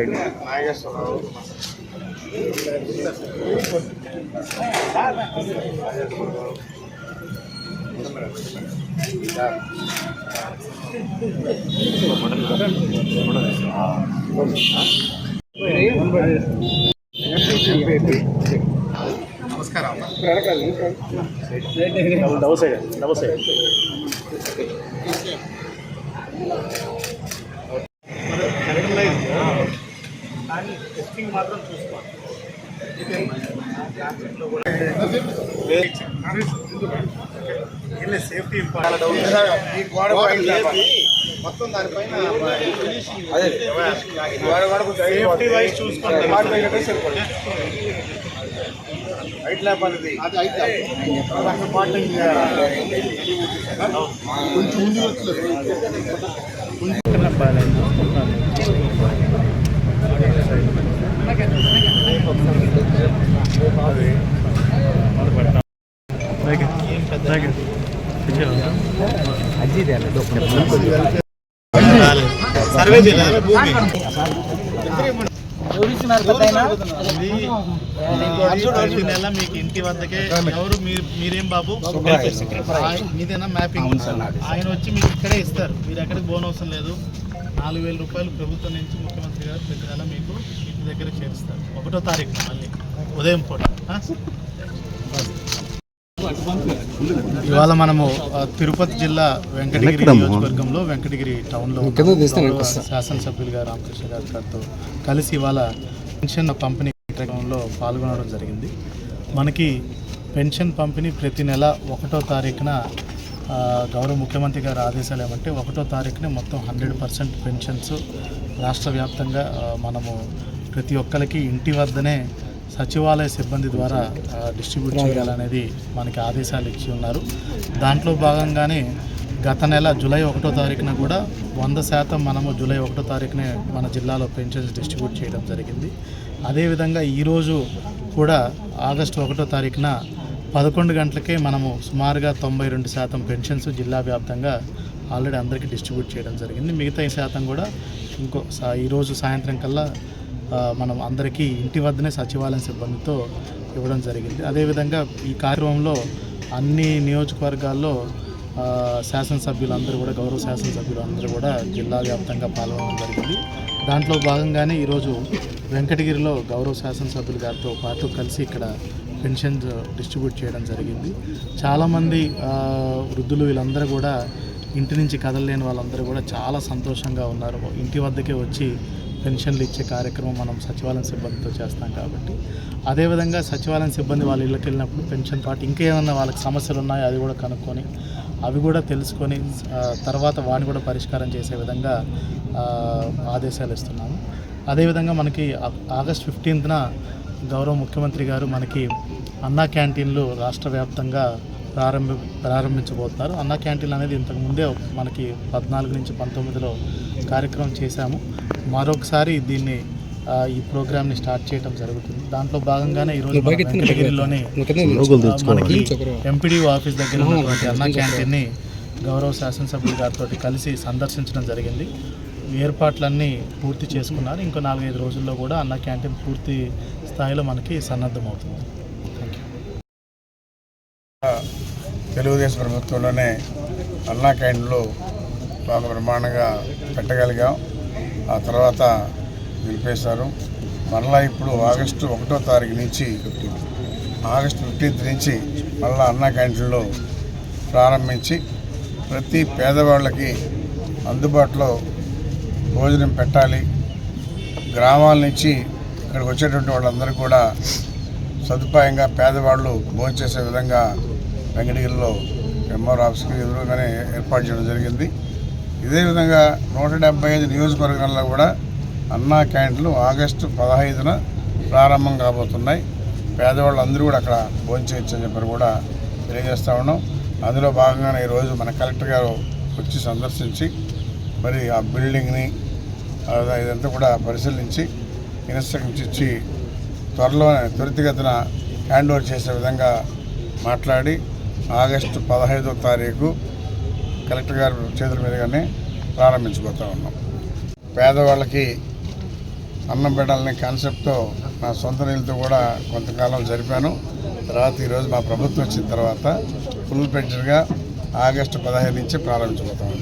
Side నమస్కారం. Double side double side testing మాత్రం చూసుకోవాలి. సేఫ్టీ మొత్తం దానిపైన సేఫ్టీ వైజ్ చూసుకోండి. హైట్ ల్యాప్ అనేది సర్వే చేయాలి భూమి మీకు ఇంటి వద్దకే ఎవరు మీరు మీరేం బాబు మీదేనా మ్యాపింగ్ ఆయన వచ్చి మీకు ఇక్కడే ఇస్తారు. మీరు ఎక్కడికి పోనవసరం లేదు. నాలుగు వేల రూపాయలు ప్రభుత్వం నుంచి ముఖ్యమంత్రి గారు ప్రతి నెల మీకు ఇంటి దగ్గర చేరుస్తారు. ఒకటో తారీఖు మళ్ళీ. ఉదయం పూట? ఇవాళ మనము తిరుపతి జిల్లా వెంకటగిరి నియోజకవర్గంలో వెంకటగిరి టౌన్లో గౌరవ శాసనసభ్యులు గారు రామకృష్ణ గారి గారితో కలిసి ఇవాళ పెన్షన్ పంపిణీ కార్యక్రమంలో పాల్గొనడం జరిగింది. మనకి పెన్షన్ పంపిణీ ప్రతి నెల ఒకటో తారీఖున గౌరవ ముఖ్యమంత్రి గారి ఆదేశాలు ఏమంటే ఒకటో తారీఖునే మొత్తం హండ్రెడ్ పర్సెంట్ పెన్షన్స్ రాష్ట్ర వ్యాప్తంగా మనము ప్రతి ఒక్కరికి ఇంటి వద్దనే సచివాలయ సిబ్బంది ద్వారా డిస్ట్రిబ్యూట్ చేయాలనేది మనకి ఆదేశాలు ఇచ్చి ఉన్నారు. దాంట్లో భాగంగానే గత నెల జూలై ఒకటో తారీఖున కూడా వంద శాతం మనము జూలై ఒకటో తారీఖునే మన జిల్లాలో పెన్షన్స్ డిస్ట్రిబ్యూట్ చేయడం జరిగింది. అదేవిధంగా ఈరోజు కూడా ఆగస్టు ఒకటో తారీఖున పదకొండు గంటలకే మనము సుమారుగా తొంభై రెండు శాతం పెన్షన్స్ జిల్లా వ్యాప్తంగా ఆల్రెడీ అందరికీ డిస్ట్రిబ్యూట్ చేయడం జరిగింది. మిగతా శాతం కూడా ఇంకో ఈరోజు సాయంత్రం కల్లా మనం అందరికీ ఇంటి వద్దనే సచివాలయం సిబ్బందితో ఇవ్వడం జరిగింది. అదేవిధంగా ఈ కార్యక్రమంలో అన్ని నియోజకవర్గాల్లో శాసనసభ్యులందరూ కూడా గౌరవ శాసనసభ్యులు అందరూ కూడా జిల్లా వ్యాప్తంగా పాల్గొనడం జరిగింది. దాంట్లో భాగంగానే ఈరోజు వెంకటగిరిలో గౌరవ శాసనసభ్యులు గారితో పాటు కలిసి ఇక్కడ పెన్షన్స్ డిస్ట్రిబ్యూట్ చేయడం జరిగింది. చాలామంది వృద్ధులు వీళ్ళందరూ కూడా ఇంటి నుంచి కదలలేని వాళ్ళందరూ కూడా చాలా సంతోషంగా ఉన్నారు. ఇంటి వద్దకే వచ్చి పెన్షన్లు ఇచ్చే కార్యక్రమం మనం సచివాలయం సిబ్బందితో చేస్తాం కాబట్టి. అదేవిధంగా సచివాలయం సిబ్బంది వాళ్ళ ఇళ్ళకి వెళ్ళినప్పుడు పెన్షన్ పాటు ఇంకా ఏమైనా వాళ్ళకి సమస్యలు ఉన్నాయో అది కూడా కనుక్కొని అవి కూడా తెలుసుకొని తర్వాత వాడిని కూడా పరిష్కారం చేసే విధంగా ఆదేశాలు ఇస్తున్నాము. అదేవిధంగా మనకి ఆగస్ట్ ఫిఫ్టీన్త్న గౌరవ ముఖ్యమంత్రి గారు మనకి అన్నా క్యాంటీన్లు రాష్ట్ర వ్యాప్తంగా ప్రారంభ ప్రారంభించబోతున్నారు. అన్నా క్యాంటీన్ అనేది ఇంతకు ముందే మనకి పద్నాలుగు నుంచి పంతొమ్మిదిలో కార్యక్రమం చేశాము. మరొకసారి దీన్ని ఈ ప్రోగ్రామ్ని స్టార్ట్ చేయడం జరుగుతుంది. దాంట్లో భాగంగానే ఈరోజు వెంకటగిరిలోని మనకి ఎంపీడీఓ ఆఫీస్ దగ్గర ఉన్నటువంటి అన్నా క్యాంటీన్ని గౌరవ శాసనసభ్యులు గారితో కలిసి సందర్శించడం జరిగింది. ఏర్పాట్లన్నీ పూర్తి చేసుకున్నారు. ఇంకో నాలుగైదు రోజుల్లో కూడా అన్న క్యాంటీన్ పూర్తి స్థాయిలో మనకి సన్నద్ధమవుతుంది. థ్యాంక్ తెలుగుదేశం ప్రభుత్వంలోనే అన్నా క్యాంటీన్లో బాగా బ్రహ్మాండంగా పెట్టగలిగాం. ఆ తర్వాత నిలిపేశారు. మరలా ఇప్పుడు ఆగస్టు ఒకటో తారీఖు నుంచి ఆగస్టు ఫిఫ్టీన్త్ నుంచి మళ్ళా అన్నా క్యాంటీన్లో ప్రారంభించి ప్రతి పేదవాళ్ళకి అందుబాటులో భోజనం పెట్టాలి. గ్రామాల నుంచి ఇక్కడికి వచ్చేటువంటి వాళ్ళందరూ కూడా సదుపాయంగా పేదవాళ్ళు భోంచేసే విధంగా వెంకటగిరిలో ఎంఆర్ ఆఫీస్కి ఎదురుగానే ఏర్పాటు చేయడం జరిగింది. ఇదే విధంగా నూట డెబ్బై ఐదు నియోజకవర్గాల్లో కూడా అన్నా క్యాంటీన్లు ఆగస్టు పదహైదున ప్రారంభం కాబోతున్నాయి. పేదవాళ్ళు అందరూ కూడా అక్కడ భోంచేయచ్చు అని చెప్పి కూడా తెలియజేస్తా ఉన్నాం. అందులో భాగంగానే ఈరోజు మన కలెక్టర్ గారు వచ్చి సందర్శించి మరి ఆ బిల్డింగ్ని ఇదంతా కూడా పరిశీలించి ఇన్స్ట్రక్షన్స్ ఇచ్చి త్వరలోనే త్వరితగతిన హ్యాండ్ ఓవర్ చేసే విధంగా మాట్లాడి ఆగస్టు పదహైదో తారీఖు కలెక్టర్ గారి చేతుల మీదుగానే ప్రారంభించబోతా ఉన్నాం. పేదవాళ్ళకి అన్నం పెట్టాలనే కాన్సెప్ట్తో నా సొంత నీళ్ళతో కూడా కొంతకాలం జరిపాను. తర్వాత ఈరోజు మా ప్రభుత్వం వచ్చిన తర్వాత ఫుల్ పెంచర్గా ఆగస్టు పదహైదు నుంచి ప్రారంభించబోతాం